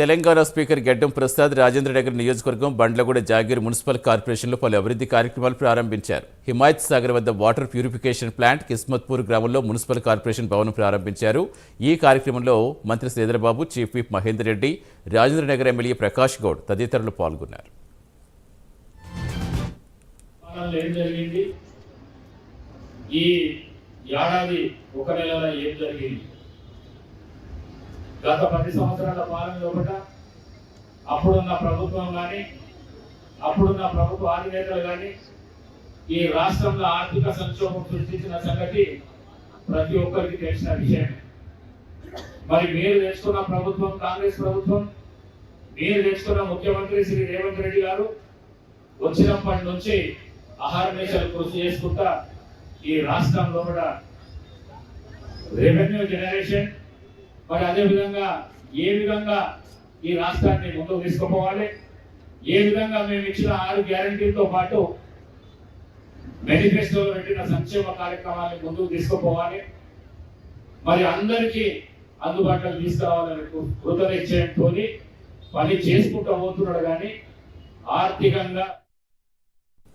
Telangana speaker గడ్డం ప్రసాద్ రాజేంద్రనగర్ నియోజకవర్గం Bandlaguda jagir municipal కార్పొరేషన్లో పలు అభివృద్ధి కార్యక్రమాలు ప్రారంభించారు. హిమాయత్ సాగర్ వద్ద వాటర్ ప్యూరిఫికేషన్ ప్లాంట్ కిస్మత్పూర్ గ్రామంలో మున్సిపల్ కార్పొరేషన్ భవనం ప్రారంభించారు. ఈ కార్యక్రమంలో మంత్రి Sridharbabu chief whip Mahender Reddy Rajendranagar MLA Prakash Goud తదితరులు పాల్గొన్నారు. ఈ ఏడాది ఒక నెలలో ఏం జరిగింది? గత పది సంవత్సరాల పాలన లోపల అప్పుడున్న ప్రభుత్వం కానీ అప్పుడున్న ప్రభుత్వ అధినేతలు కానీ ఈ రాష్ట్రంలో ఆర్థిక సంక్షోభం సృష్టించిన సంగతి ప్రతి ఒక్కరికి తెలిసిన విషయం మరి మీరు తెచ్చుకున్న ప్రభుత్వం కాంగ్రెస్ ప్రభుత్వం మీరు తెచ్చుకున్న ముఖ్యమంత్రి శ్రీ రేవంత్ రెడ్డి గారు వచ్చినప్పటి నుంచి అహర్నిశలు కృషి చేసుకుంటా ఈ రాష్ట్రంలో కూడా రెవెన్యూ జనరేషన్ మరి అదే విధంగా ఏ విధంగా ఈ రాష్ట్రాన్ని ముందుకు తీసుకుపోవాలి? ఏ విధంగా మేము ఇచ్చిన ఆరు గ్యారంటీలతో పాటు మేనిఫెస్టోలో పెట్టిన సంక్షేమ కార్యక్రమాన్ని ముందుకు తీసుకుపోవాలి? మరి అందరికీ అందుబాటులో తీసుకురావాలని కృతనిశ్చయంతో పని చేసుకుంటూ పోతున్నాడు కానీ ఆర్థికంగా